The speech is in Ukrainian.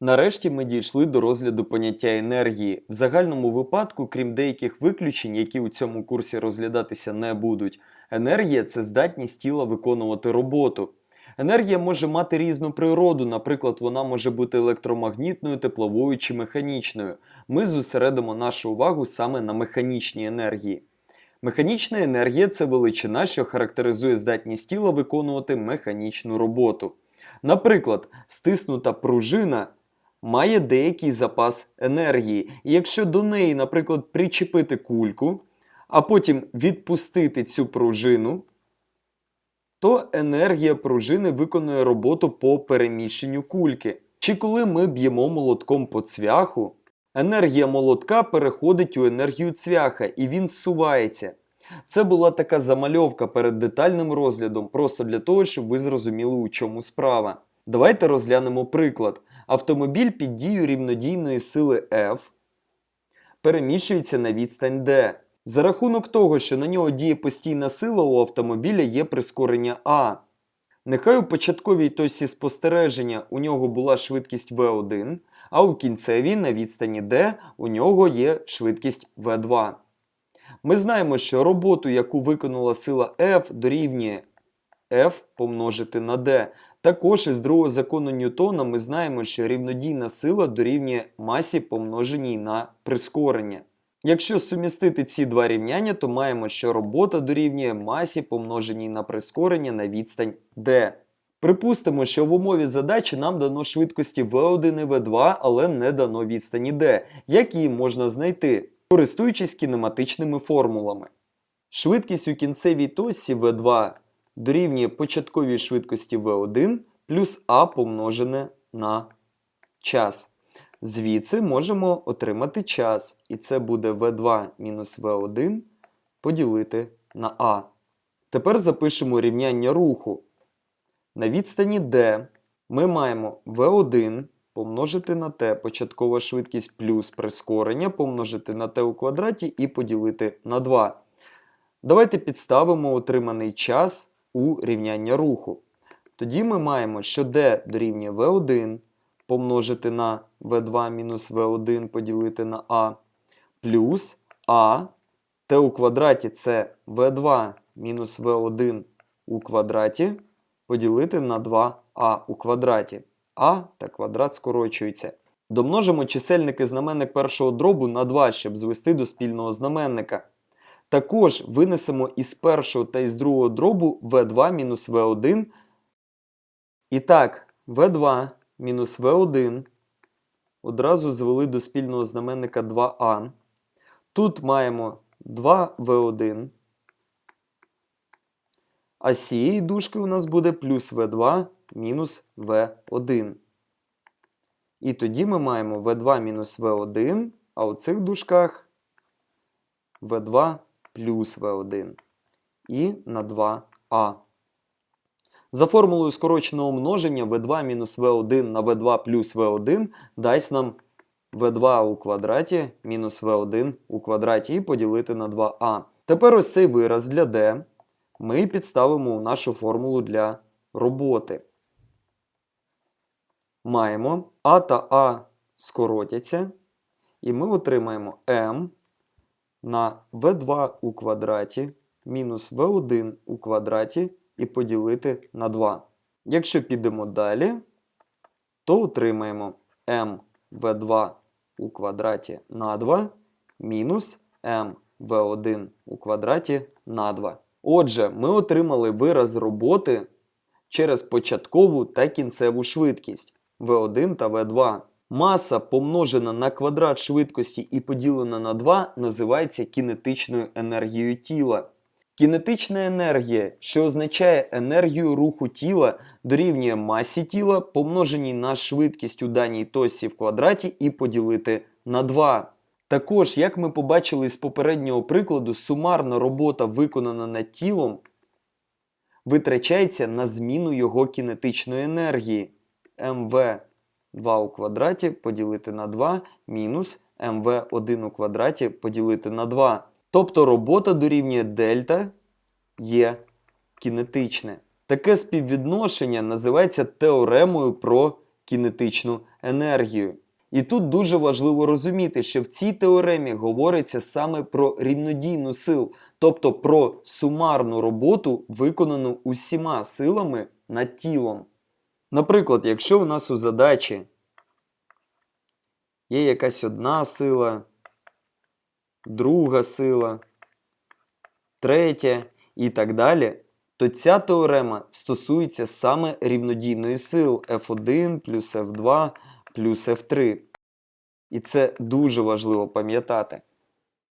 Нарешті ми дійшли до розгляду поняття енергії. В загальному випадку, крім деяких виключень, які у цьому курсі розглядатися не будуть, енергія це здатність тіла виконувати роботу. Енергія може мати різну природу, наприклад, вона може бути електромагнітною, тепловою чи механічною. Ми зосередимо нашу увагу саме на механічній енергії. Механічна енергія це величина, що характеризує здатність тіла виконувати механічну роботу. Наприклад, стиснута пружина має деякий запас енергії, і якщо до неї, наприклад, причепити кульку, а потім відпустити цю пружину, то енергія пружини виконує роботу по переміщенню кульки. Чи коли ми б'ємо молотком по цвяху, енергія молотка переходить у енергію цвяха і він зсувається. Це була така замальовка перед детальним розглядом, просто для того, щоб ви зрозуміли, у чому справа. Давайте розглянемо приклад. Автомобіль під дією рівнодійної сили F переміщується на відстань D. За рахунок того, що на нього діє постійна сила, у автомобіля є прискорення А. Нехай у початковій точці спостереження у нього була швидкість V1, а у кінцевій на відстані D у нього є швидкість V2. Ми знаємо, що роботу, яку виконала сила F, дорівнює F помножити на D. Також із другого закону Ньютона ми знаємо, що рівнодійна сила дорівнює масі помноженій на прискорення. Якщо сумістити ці два рівняння, то маємо, що робота дорівнює масі помноженій на прискорення на відстань d. Припустимо, що в умові задачі нам дано швидкості v1 і v2, але не дано відстані d. Як її можна знайти? Користуючись кінематичними формулами. Швидкість у кінцевій точці v2 дорівнює початковій швидкості v1 плюс а помножене на час. Звідси можемо отримати час, і це буде v2 мінус v1 поділити на а. Тепер запишемо рівняння руху. На відстані d ми маємо v1 помножити на t початкова швидкість плюс прискорення помножити на t у квадраті і поділити на 2. Давайте підставимо отриманий час у рівняння руху. Тоді ми маємо, що d дорівнює v1 помножити на v2 мінус v1 поділити на a, плюс а t у квадраті це v2 мінус v1 у квадраті поділити на 2а у квадраті. а та квадрат скорочується. Домножимо чисельник і знаменник першого дробу на 2, щоб звести до спільного знаменника. Також винесемо із першого та із другого дробу v2 мінус v1. І так, v2 мінус v1 одразу звели до спільного знаменника 2а. Тут маємо 2v1. А з цієї дужки у нас буде плюс v2 мінус v1. І тоді ми маємо v2 мінус v1, а у цих дужках v2 плюс v1 і на 2а. За формулою скороченого множення v2 мінус v1 на v2 плюс v1 дасть нам v2 у квадраті мінус v1 у квадраті і поділити на 2а. Тепер ось цей вираз для d ми підставимо у нашу формулу для роботи. Маємо а та а скоротяться, і ми отримаємо m на v2 у квадраті мінус v1 у квадраті і поділити на 2. Якщо підемо далі, то отримаємо m v2 у квадраті на 2 мінус m v1 у квадраті на 2. Отже, ми отримали вираз роботи через початкову та кінцеву швидкість v1 та v2. Маса, помножена на квадрат швидкості і поділена на 2, називається кінетичною енергією тіла. Кінетична енергія, що означає енергію руху тіла, дорівнює масі тіла, помноженій на швидкість у даній точці в квадраті і поділити на 2. Також, як ми побачили з попереднього прикладу, сумарна робота, виконана над тілом, витрачається на зміну його кінетичної енергії. МВ 2 у квадраті поділити на 2 мінус МВ1 у квадраті поділити на 2. Тобто робота дорівнює дельта є кінетичне. Таке співвідношення називається теоремою про кінетичну енергію. І тут дуже важливо розуміти, що в цій теоремі говориться саме про рівнодійну сил, тобто про сумарну роботу, виконану усіма силами над тілом. Наприклад, якщо у нас у задачі є якась одна сила, друга сила, третя і так далі, то ця теорема стосується саме рівнодійної сил F1 плюс F2 плюс F3. І це дуже важливо пам'ятати.